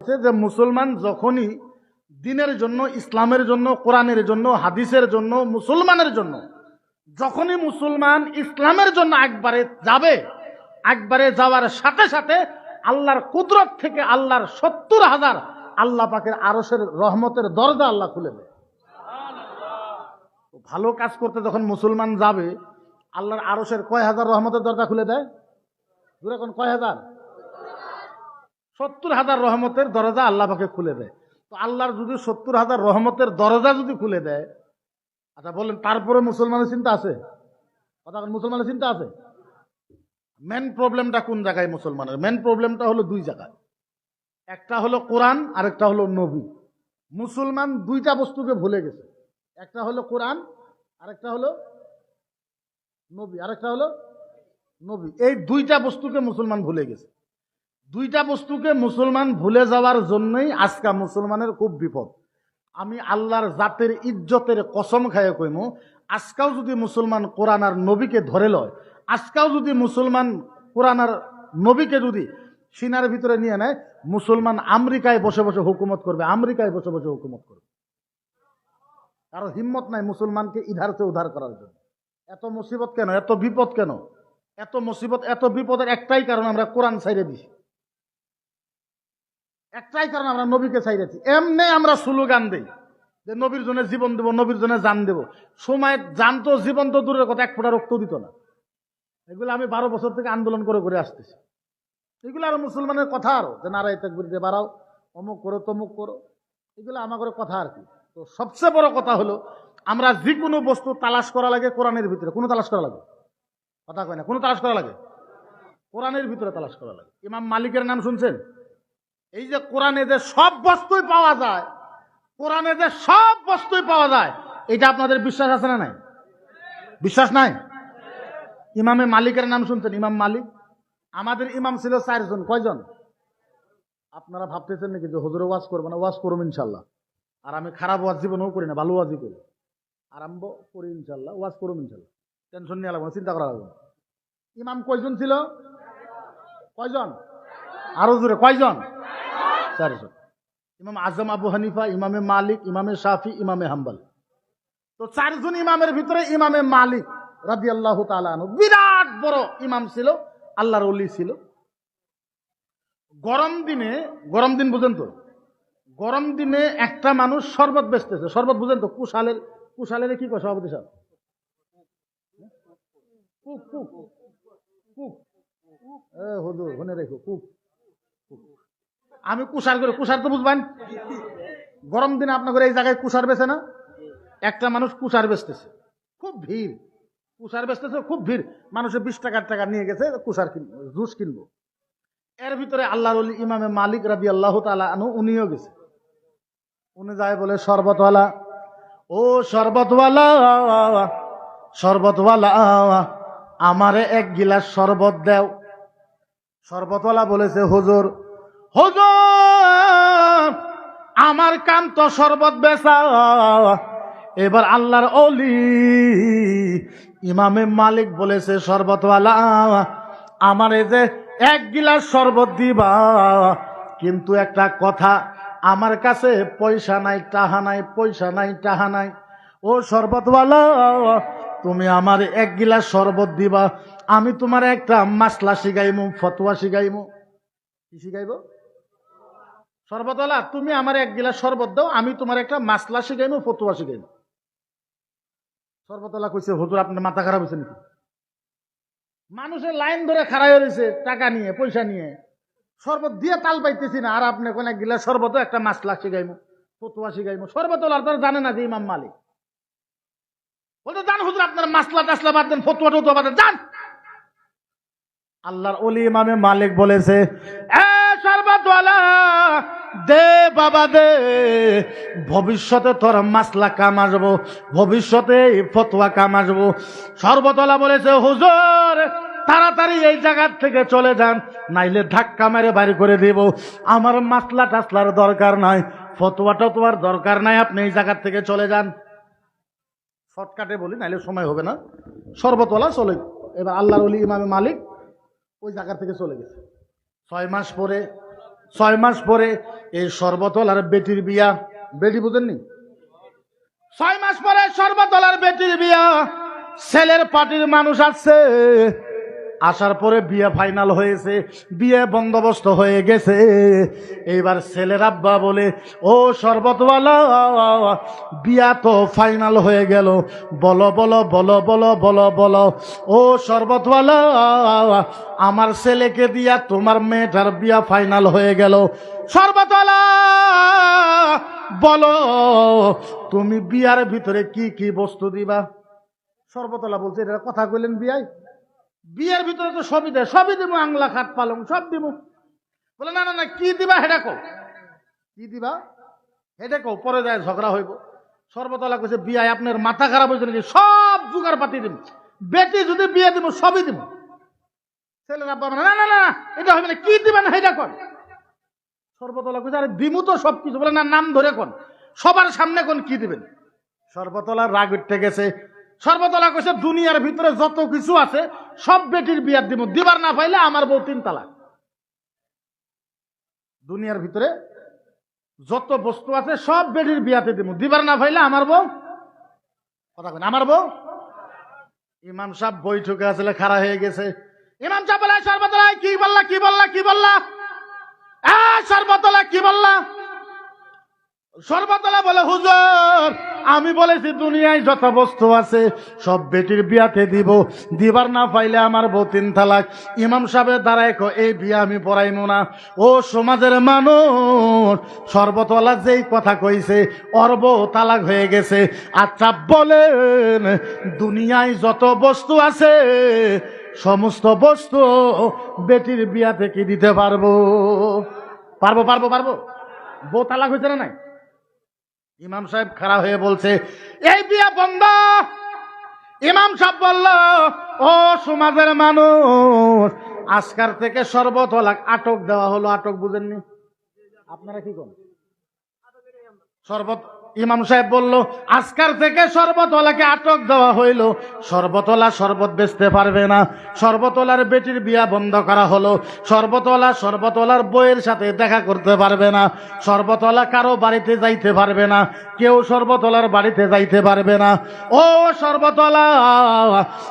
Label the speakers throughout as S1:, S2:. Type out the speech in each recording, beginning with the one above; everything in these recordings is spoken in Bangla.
S1: যে মুসলমান যখনই দিনের জন্য, ইসলামের জন্য, কোরআনের জন্য, হাদিসের জন্য, মুসলমানের জন্য, যখনই মুসলমান ইসলামের জন্য একবারে যাবে, একবারে যাওয়ার সাথে সাথে আল্লাহর কুদরত থেকে আল্লাহর সত্তর হাজার আল্লাহ পাকের আরসের রহমতের দরজা আল্লাহ খুলে দেয়। ভালো কাজ করতে যখন মুসলমান যাবে, আল্লাহর আরসের কয় হাজার রহমতের দরজা খুলে দেয়? দূরে কোন কয় হাজার? সত্তর হাজার রহমতের দরজা আল্লাহ পাকে খুলে দেয়। তো আল্লাহর যদি সত্তর হাজার রহমতের দরজা যদি খুলে দেয় আচ্ছা বলেন, তারপরে মুসলমানের চিন্তা আছে? কথা মুসলমানের চিন্তা আছে? মেন প্রবলেমটা কোন জায়গায় মুসলমানের? মেন প্রবলেমটা হলো দুই জায়গায়। একটা হলো কোরআন আর একটা হলো নবী। মুসলমান দুইটা বস্তুকে ভুলে গেছে। একটা হলো কোরআন, আরেকটা হলো নবী, আরেকটা হলো নবী। এই দুইটা বস্তুকে মুসলমান ভুলে গেছে। দুইটা বস্তুকে মুসলমান ভুলে যাওয়ার জন্যই আজকা মুসলমানের খুব বিপদ। আমি আল্লাহর জাতের ইজ্জতের কসম খায় কইমু, আজকাও যদি মুসলমান কোরআন আর নবীকে ধরে লয়, আজকাও যদি মুসলমান কোরআন আর নবীকে যদি সিনার ভিতরে নিয়ে নেয়, মুসলমান আমেরিকায় বসে বসে হুকুমত করবে, আমেরিকায় বসে বসে হুকুমত করবে। কারও হিম্মত নাই মুসলমানকে ইধারতে উদ্ধার করার জন্য। এত মুসিবত কেন? এত বিপদ কেন? এত মুসিবত, এত বিপদের একটাই কারণ আমরা কোরআন ছাইড়ে দিছি। একটাই কারণ আমরা নবীকে চাইরেছি এমনি আমরা স্লোগান দিই যে নবীর জন্য জীবন দেব, নবীর জন্য জান দেব। সময় জান তো জীবন তো দূরের কথা, এক ফোঁটা রক্ত দিত না। এগুলো আমি বারো বছর থেকে আন্দোলন করে করে আসতেছি। এগুলো আর মুসলমানের কথা আরও, যে নারায় তেকবির দিয়ে বাড়াও, অমুক করো, তমুক করো, এগুলো আমার করে কথা আর কি। তো সবচেয়ে বড় কথা হলো, আমরা যে কোনো বস্তু তালাশ করা লাগে কোরআনের ভিতরে। কোনো তালাশ করা লাগে? কথা কয় না, কোনো তালাশ করা লাগে? কোরআনের ভিতরে তালাশ করা লাগে। ইমাম মালিকের নাম শুনছেন? এই যে কোরআনে যে সব বস্তুই পাওয়া যায়, কোরআনে যে সব বস্তুই পাওয়া যায়, এটা আপনাদের বিশ্বাস আছে না নাই? বিশ্বাস নাই? ইমামে মালিকের নাম শুনছেন? ইমাম মালিক? আমাদের ইমাম ছিল চারজন। কয়জন? আপনারা ভাবতেছেন নাকি যে হুজুরে ওয়াজ করব না? ওয়াজ করুন ইনশাল্লাহ আর আমি খারাপ ওয়াজ জীবনেও করি না, ভালো ওয়াজই করি। আরম্ভ করি ইনশাল্লাহ ওয়াজ করুন ইনশাল্লাহ টেনশন নিয়ে লাগবে চিন্তা করা লাগবে ইমাম কয়জন ছিল? কয়জন? আরও জোরে, কয়জন? চারজন ইমাম আজম আবু হানিফা, ইমামে মালিক, ইমামে শাফি, ইমামে হাম্বাল। তো চারজন ইমামের ভিতরে ইমামে মালিক রাজি আল্লাহ বিরাট বড় ইমাম ছিল, আল্লাহর অলি ছিল। গরম দিনে, গরম দিন বুঝেন তো, গরম দিনে একটা মানুষ শরবত বেচতেছে। শরবত বুঝেন তো, কুশালের কুশালের কি কয় সভাপতি সাহেব? কুক কুক কুক। এ হুজুর, শুনে রেখো, কুক। আমি কুষার করে। কুষার তো বুঝবেন, গরম দিনে আপনাদের এই জায়গায় কুষার বেছে না, একটা মানুষ কুষার বেচতেছে। খুব ভিড়। কুষার বেচতেছে, খুব ভিড়। মানুষে বিশ টাকার টাকা নিয়ে গেছে কুষার কিনবো জুস কিনবো। এর ভিতরে আল্লাহর ইমামে মালিক রাবি আল্লাহ তালা আনু উনিও গেছে। উনি যায় বলে, শরবতওয়ালা, ও শরবতওয়ালা শরবতওয়ালা, আমারে এক গিলাস শরবত দেও। শরবতওয়ালা বলেছে, হুজুর আমার কাম তো শরবত বেচা। এবার আল্লাহর অলি ইমামে মালিক বলেছে, শরবতওয়ালা, আমার এই যে এক গিলাস শরবত দিবা। কিন্তু একটা কথা, আমার কাছে পয়সা নাই, টাহা নাই, পয়সা নাই, টাহা নাই। ও শরবতওয়ালা, তুমি আমার এক গিলাস শরবত দিবা। আমি তোমার একটা মাসলা শিখাইমু, ফতোয়া শিখাইমু। কি শিখাইব? শরবতওয়ালা তুমি আমার এক গিলাস শরবত দাও, আমি তোমার একটা মাসলা শিখাইমু ফতুয়া শিখাইমু শরবতওয়ালা কইছে, হুজুর, আপনার মাথা খারাপ হয়েছে নাকি? মানুষের লাইন ধরে খাড়াই রয়েছে টাকা নিয়ে, পয়সা নিয়ে। শরবত দিয়ে তাল পাইতেছি না, আর আপনি কোন এক গিলাস শরবত একটা মাসলা শিখাইমু ফতুয়া শিখাইমু শরবতওয়ালা আপনারা জানে না যে ইমাম মালিক। বলতে জান হুজুর, আপনার মাসলা টাসলা বাদ দেন, ফতুয়া টতুয়া বাদ দেন যান আল্লাহর অলি ইমামে মালিক বলেছে, এ শরবতওয়ালা দে বাবা দে, ভবিষ্যতে তোর মাসলা কাম আসব, ভবিষ্যতে ফতোয়া কাম আসব। শরবতওয়ালা বলেছে, হুজুর, তাড়াতাড়ি এই জায়গার থেকে চলে যান, নাইলে ধাক্কা মেরে বাড়ি করে দেব। আমার মাসলা টাসলার দরকার নাই, ফতোয়া টতোয়ার দরকার নাই, আপনি এই জায়গার থেকে চলে যান। শর্টকাটে বলি, নাইলে সময় হবে না। সর্বতলা চলে, এবার আল্লাহর ইমামে মালিক ওই জায়গা থেকে চলে গেছে। ছয় মাস পরে ছয় মাস পরে এই সর্বতলার বেটির বিয়া। বেটি বুঝেননি? ছয় মাস পরে সর্বতলার বেটির বিয়া। ছেলের পার্টির মানুষ আসছে আসার পরে বিয়ে ফাইনাল হয়েছে, বিয়ে বন্দোবস্ত হয়ে গেছে। এইবার ছেলের আব্বা বলে, ও শরবতওয়ালা, বিয়া তো ফাইনাল হয়ে গেল। বলো বলো বলো বলো বলো বলো, ও শরবতওয়ালা, আমার ছেলেকে দিয়া তোমার মেয়েটার বিয়া ফাইনাল হয়ে গেল। শরবতওয়ালা, বলো, তুমি বিয়ার ভিতরে কি কি বস্তু দিবা? সর্বতলা বলছে এটা কথা কইলেন বিয়াই বিয়ের ভিতরে তো সবই দেয়, সবই দিব, আংলা, খাট, পালং, সব দিব। বলে, না না না, কি দিবা হেডা কো কি দিবা? হেডে কো পরে যায় ঝগড়া হইব। সর্বতলা কইছে, বিয়ায় আপনার মাথা খারাপ হয়েছে নাকি? সব জোগাড় পাতি দিব বেটি যদি বিয়ে দিব, সবই দিব। ছেলের আব্বা না না না এটা হবে না, কি দিবেন হেডা কর সর্বতলা কইছে, আরে দিমু তো সব কিছু বলে, না, নাম ধরে কোন, সবার সামনে কোন, কি দিবেন? সর্বতলা রাগ উঠতে গেছে সর্বতলা কইছে, দুনিয়ার ভিতরে যত কিছু আছে, সব বেটির বিয়ার দিব দিবার না পাইলে আমার বউ তিন তালাক। দুনিয়ার ভিতরে যত বস্তু আছে, সব বেটির বিয়াতে দিব দিবার না পাইলে আমার বউ কথা কেন আমার বউ? ইমাম সাহেব বৈঠকে আসলে খাড়া হয়ে গেছে। ইমাম সাহেব বলে সর্বতলা কি বললা কি বললা কি বললা? সর্বতলা কি বললা? সর্বতলা বলে, হুজুর আমি বলেছি, দুনিয়ায় যত বস্তু আছে, সব বেটির বিয়াতে দিব। দিবার না পাইলে আমার বউ তিন তালাক। ইমাম সাহেবের কো, এই বিয়া আমি পড়াইমু না। ও সমাজের মানুষ, সর্বতলা যেই কথা কইছে অর্ব তালাক হয়ে গেছে। আচ্ছা বলেন, দুনিয়ায় যত বস্তু আছে, সমস্ত বস্তু বেটির বিয়াতে কি দিতে পারব? পারব পারব পারব? বউ তালাক হয়েছে না নাই? ইমাম সাহেব খারাপ হয়ে বলছে, এই বিয়া বন্ধ। ইমাম সাহেব বলল, ও সমাজের মানুষ, আজকার থেকে শরবত সর্বতলাক আটক দেওয়া হলো, আটক বুঝেননি? আপনারা কি করেন? শরবত ইমাম সাহেব বলল, আজকার থেকে সর্বতলাকে আটক দেওয়া হইল। সর্বতলা শরবত বেচতে পারবে না। সর্বতলার বেটির বিয়া বন্ধ করা হলো। সর্বতলা সর্বতলার বইয়ের সাথে দেখা করতে পারবে না। সর্বতলা কারও বাড়িতে যাইতে পারবে না। কেউ সর্বতলার বাড়িতে যাইতে পারবে না। ও সর্বতলা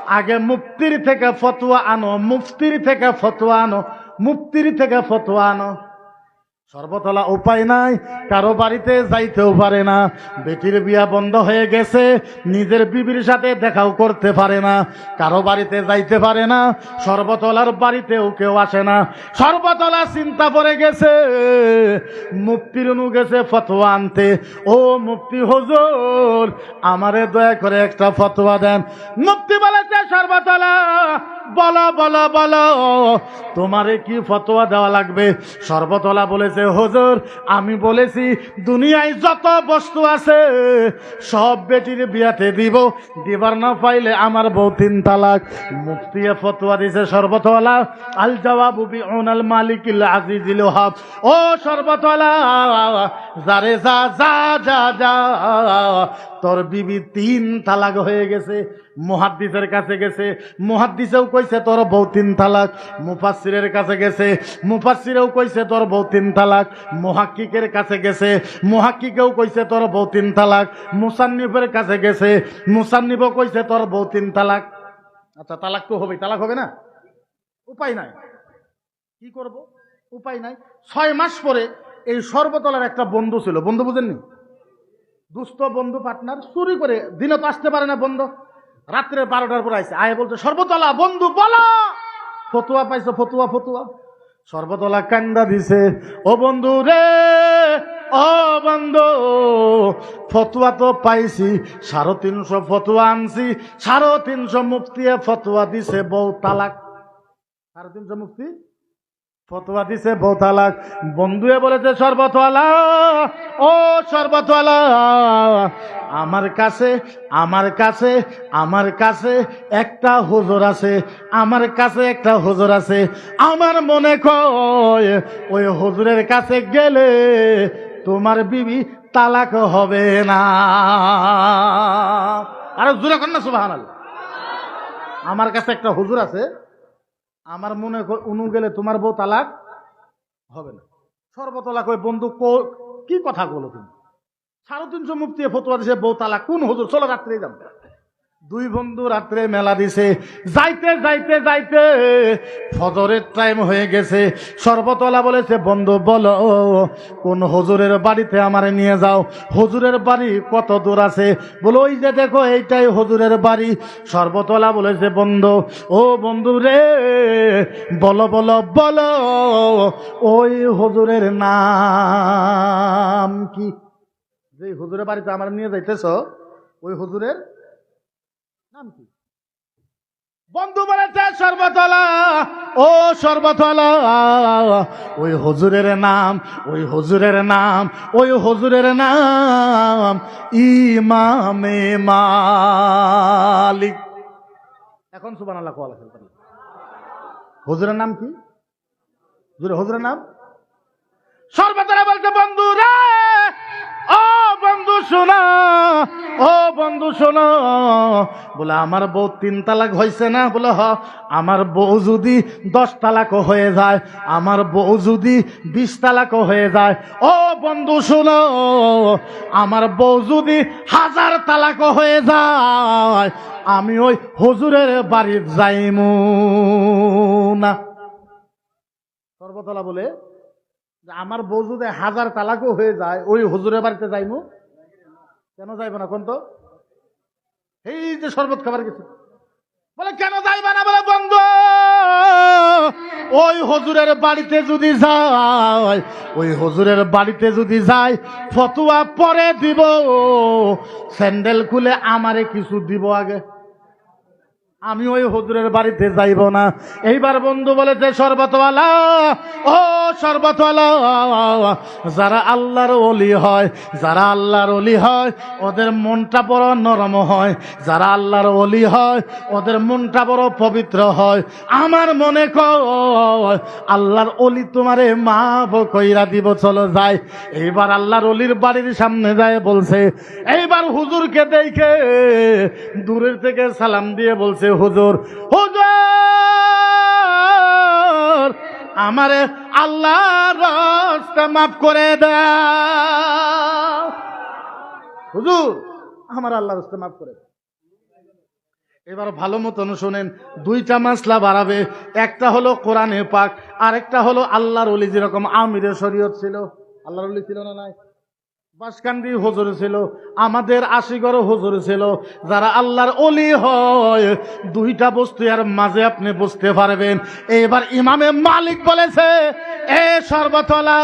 S1: আগে মুক্তির থেকে ফতুয়া আনো, মুফতির থেকে ফতুয়া আনো মুক্তির থেকে ফতুয়া আনো। সর্বতলা উপায় নাই, কারও বাড়িতে যাইতেও পারে না। বেটির বিয়া বন্ধ হয়ে গেছে, নিজের বিবির সাথে দেখাও করতে পারে না। কারও বাড়িতে যাইতে পারে না, সর্বতলার বাড়িতেও কেউ আসে না। সর্বতলা চিন্তা পড়ে গেছে মুক্তির অনু গেছে ফতোয়া আনতে। ও মুক্তি হজুর, আমারে দয়া করে একটা ফতোয়া দেন। মুক্তি বলেছে, সর্বতলা, বলো বলো বলো, তোমারে কি ফতোয়া দেওয়া লাগবে? সর্বতলা বলেছে হুজুর, আমি বলেছি, দুনিয়ায় যত বস্তু আছে, সব বেটির বিয়াতে দিব। দিবার না পাইলে আমার বউ তিন তালাক। মুফতিয়ে ফতোয়া দিছে সর্বতলা আল জবাবু অনাল ওনাল মালিক আজিজিল হাব ও সর্বতলা যারে যা যা যা যা। তোর বিবি তিন তালাক হয়ে গেছে, মুহাদ্দিসের কাছে গেছে। মুহাদ্দিসেও কইছে, তোর বউ তিন তালাক। মুফাসসিরের কাছে গেছে। মুফাসসিরেও কইছে, তোর বউ তিন তালাক। মুহাক্কিকের কাছে গেছে। মুহাক্কিকেও কইছে, তোর বউ তিন তালাক। মুসান্নিফের কাছে গেছে। মুসান্নিফও কইছে, তোর বউ তিন তালাক। আচ্ছা তালাক তো হবে তালাক হবে না? উপায় নাই। কি করব? উপায় নাই। ছয় মাস পরে এই সর্বতলার একটা বন্ধু ছিল। বন্ধু বুঝেননি? দুস্থ বন্ধু পার্টনার চুরি করে দিনে তো আসতে পারে না বন্ধু। রাত্রে বারোটার পর আইসে আয় বলছে, সর্বতলা, বন্ধু, বলো! ফতুয়া পাইছো, ফতুয়া ফতুয়া। সর্বতলা কান্দা দিছে, ও বন্ধু রে, ও বন্ধু, ফতুয়া তো পাইছি, সাড়ে তিনশো ফতুয়া আনছি, সাড়ে তিনশো মুফতিয়ে ফতুয়া দিছে বউ তালাক। সাড়ে তিনশো মুফতি? ফতোয়া দিছে বউ তালাক বন্ধুয়ে বলেছে সর্বতলা ও সর্বতলা আমার কাছে আমার কাছে আমার কাছে একটা হুজুর আছে, আমার কাছে একটা হুজুর আছে। আমার মনে কয়, ওই হুজুরের কাছে গেলে তোমার বিবি তালাক হবে না। আরে জোরে কর না সুবাহ আমার কাছে একটা হুজুর আছে আমার মনে উনু গেলে তোমার বউ তালাক? হবে না। সর্বতলাক ওই বন্ধু কো- কথা বলো তুমি? সাড়ে তিনশো মুক্তি ফতোয়া দিছে, বউ তালাক। কোন হজুর? চলো রাত্রে যাম দুই বন্ধু রাত্রে মেলা দিছে। যাইতে যাইতে যাইতে ফজরের টাইম হয়ে গেছে। সর্বতলা বলেছে, বন্ধু, বলো, কোন হজুরের বাড়িতে আমারে নিয়ে যাও? হজুরের বাড়ি কত দূর আছে? বলো, ওই যে দেখো, এইটাই হজুরের বাড়ি। সর্বতলা বলেছে, বন্ধু, ও বন্ধু রে, বলো বলো বলো, ওই হজুরের নাম কি? যে হজুরের বাড়িতে আমার নিয়ে যাইতেছ, ওই হুজুরের নাম কি বন্ধু বলেছে সর্বতলা, ও সর্বতলা। ওই হুজুরের নাম, ওই হজুরের নাম, ওই হুজুরের নাম, ইমামে মালিক। এখন সুবান আল্লাহ কোয়াল হুজুরের নাম কি? হুজুরের নাম? সর্বতলা বলছে বন্ধু রে ও বন্ধু শোনা, ও বন্ধু শোনো, বলে আমার বউ তিন তালাক হয়েছে না? বলে হ, আমার বউ যদি দশ তালাকও হয়ে যায়, আমার বউ যদি বিশ তালাকও হয়ে যায়, ও বন্ধু শোনো, আমার বউ যদি হাজার তালাকও হয়ে যায়, আমি ওই হুজুরের বাড়ির যাইমু না। সর্বতলা বলে আমার বউ যদি হাজার তালাকও হয়ে যায়, ওই হুজুরের বাড়িতে যাইমু? কেন যাইব না কোন তো? এই যে শরবত খাবার গেছে। বলে, কেন যাইবা না? বলে, বন্ধ, ওই হজুরের বাড়িতে যদি যায় ওই হজুরের বাড়িতে যদি যায় ফতুয়া পরে দিব, স্যান্ডেল খুলে আমারে কিছু দিব আগে। আমি ওই হুজুরের বাড়িতে যাইব না। এইবার বন্ধু বলেছে, সর্বতওয়ালা, ও সর্বতওয়ালা, যারা আল্লাহর অলি হয়, যারা আল্লাহর অলি হয়, ওদের মনটা বড় নরম হয়। যারা আল্লাহর অলি হয়, ওদের মনটা বড় পবিত্র হয়। আমার মনে কয়, আল্লাহর অলি তোমারে মা কইরা দিব, চলো যাই। এইবার আল্লাহর অলির বাড়ির সামনে যায়, বলছে, এইবার হুজুরকে দেখে দূরের থেকে সালাম দিয়ে বলছে হুজুর হুজুর, আমারে আল্লাহ রাস্তা মাফ করে দাও। হুজুর, আমার আল্লাহ রাস্তা মাফ করে এবার ভালো মতন শোনেন, দুইটা মাসলা বাড়াবে। একটা হলো কোরআনে পাক, আরেকটা হলো আল্লাহর অলি যেরকম আমিরের শরীয়ত ছিল। আল্লাহর অলি ছিল না নাই? বাসকান্দি হুজুর ছিল, আমাদের আশিগর হুজুর ছিল, যারা আল্লাহর অলি হয়, দুইটা বস্তু আর মাঝে আপনি বুঝতে পারবেন। এবার ইমামে মালিক বলেছে, এ সর্বতলা,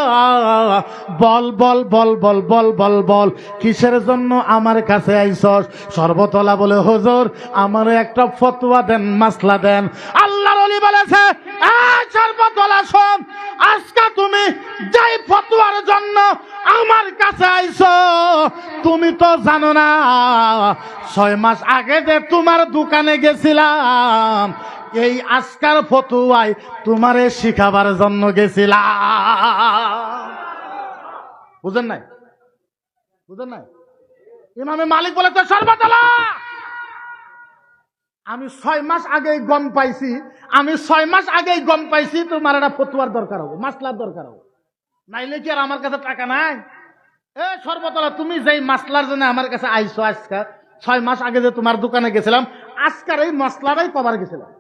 S1: বল বল বল বল বল বল বল, কিসের জন্য আমার কাছে আইসস? সর্বতলা বলে, হুজুর, আমার একটা ফতোয়া দেন, মাসলা দেন। অলি বলেছে আজকে তুমি যেই ফতোয়ার জন্য আমার কাছে আইছো, তুমি তো জানো না, ছয় মাস আগে যে তোমার দোকানে গেছিলাম, এই আজকার ফতুয়াই তোমারে শিখাবার জন্য গেছিলাম। বুঝেন নাই? বুঝেন নাই? ইমামে মালিক বলে সর্বতলা আমি ছয় মাস আগেই গম পাইছি, আমি ছয় মাস আগেই গম পাইছি, তোমার একটা ফতুয়ার দরকার হবে, মাসলার দরকার হবে নাইলে কি আর আমার কাছে টাকা নাই এ সর্বতলা, তুমি যেই মাসলার জন্য আমার কাছে আইসো আজকা, ছয় মাস আগে যে তোমার দোকানে গেছিলাম, আজকার এই মশলাটাই কবার গেছিলাম।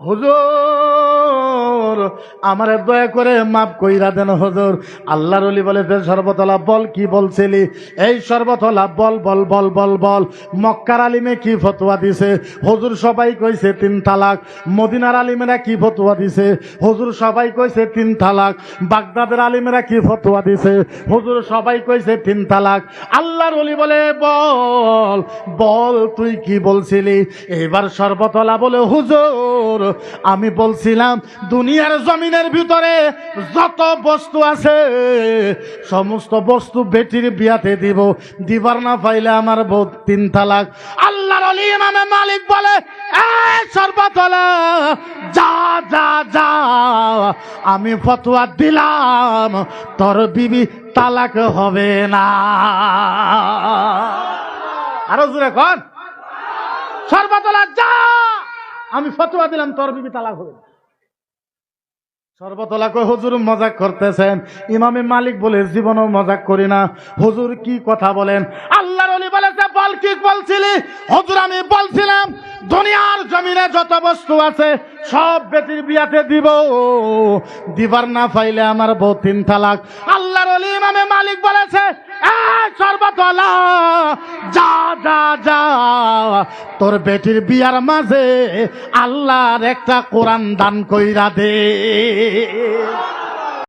S1: হুজুর, আমার দয়া করে মাফ কইরা দেন হুজুর। আল্লাহর অলি বলেছে সর্বতলা বল, কি বলছিলি? এই সর্বতলা বল বল বল বল বল। মক্কার আলিমে কি ফতোয়া দিছে? হুজুর সবাই কইছে তিন তালাক। মদিনার আলিমেরা কি ফতোয়া দিছে? হুজুর সবাই কইছে তিন তালাক। বাগদাদের আলিমেরা কি ফতোয়া দিছে? হুজুর সবাই কইছে তিন তালাক। আল্লাহর অলি বলে, বল বল, তুই কি বলছিলি? এবার সর্বতলা বলে, হুজুর আমি বলছিলাম, দুনিয়ার জমিনের ভিতরে যত বস্তু আছে, সমস্ত বস্তু বেটির বিয়াতে দিব। দিবার না পাইলে আমার বউ তিন তালাক। আল্লাহর অলি মালিক বলে যা যা যা। আমি ফতোয়া দিলাম, তোর বিবি তালাক হবে না। আরও জোরে কন। সর্বতলা, যা। আমি ফতোয়া দিলাম, তোর বিবি তালাক হবে সর্বতলাকে হুজুর মজাক করতেছেন? ইমামে মালিক বলে, জীবনও মজাক করি না। হুজুর কি কথা বলেন? আল্লাহর ওলি বলেছে বল কি বলছিলি? হুজুর, আমি বলছিলাম, দুনিয়ার জমিনে যত বস্তু আছে, সব বেটির বিয়াতে দিব। দিবার না পাইলে আমার বউ তিন তালাক। আল্লাহর ওলি ইমামে মালিক বলেছে সর্বতলা, যা যা যা। তোর বেটির বিয়ার মাঝে আল্লাহর একটা কোরআন দান কইরা দে।